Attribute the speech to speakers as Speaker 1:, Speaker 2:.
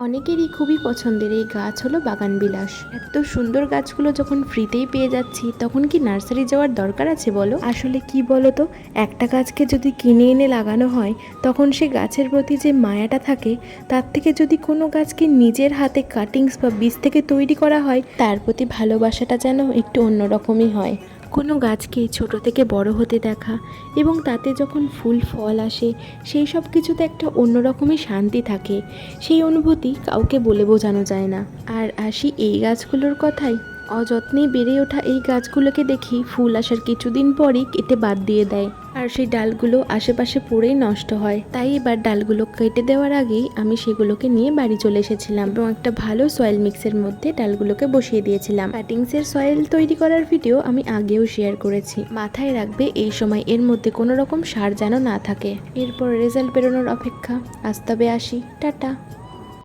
Speaker 1: অনেকেরই খুবই পছন্দের এই গাছ হলো বাগান বিলাস এত সুন্দর গাছগুলো যখন ফ্রিতেই পেয়ে যাচ্ছি, তখন কি নার্সারি যাওয়ার দরকার আছে বলো? আসলে কি বলো তো একটা গাছকে যদি কিনে এনে লাগানো হয়, তখন সে গাছের প্রতি যে মায়াটা থাকে, তার থেকে যদি কোনো গাছকে নিজের হাতে কাটিংস বা বীজ থেকে তৈরি করা হয়, তার প্রতি ভালোবাসাটা যেন একটু অন্যরকমই হয়। কোনো গাছকে ছোট থেকে বড় হতে দেখা এবং তাতে যখন ফুল, ফল আসে, সেই সব কিছুতে একটা অন্যরকমই শান্তি থাকে। সেই অনুভূতি কাউকে বলে বোঝানো যায় না। আর আসি এই গাছগুলোর কথাই। অযত্নে বেড়ে ওঠা এই গাছগুলোকে দেখি ফুল আসার কিছুদিন পরই কেটে বাদ দিয়ে দেয়। আর সেই ডালগুলো আশেপাশে পড়েই নষ্ট হয়। তাই এবার ডালগুলো কেটে দেওয়ার আগেই আমি সেগুলোকে নিয়ে বাড়ি চলে এসেছিলাম এবং একটা ভালো সয়েল মিক্সের মধ্যে ডালগুলোকে বসিয়ে দিয়েছিলাম। কাটিংসের সয়েল তৈরি করার ভিডিও আমি আগেও শেয়ার করেছি। মাথায় রাখবে এই সময় এর মধ্যে কোনো রকম সার যেন না থাকে। এরপর রেজাল্ট বেরোনোর অপেক্ষা। আজ তবে আসি। টাটা।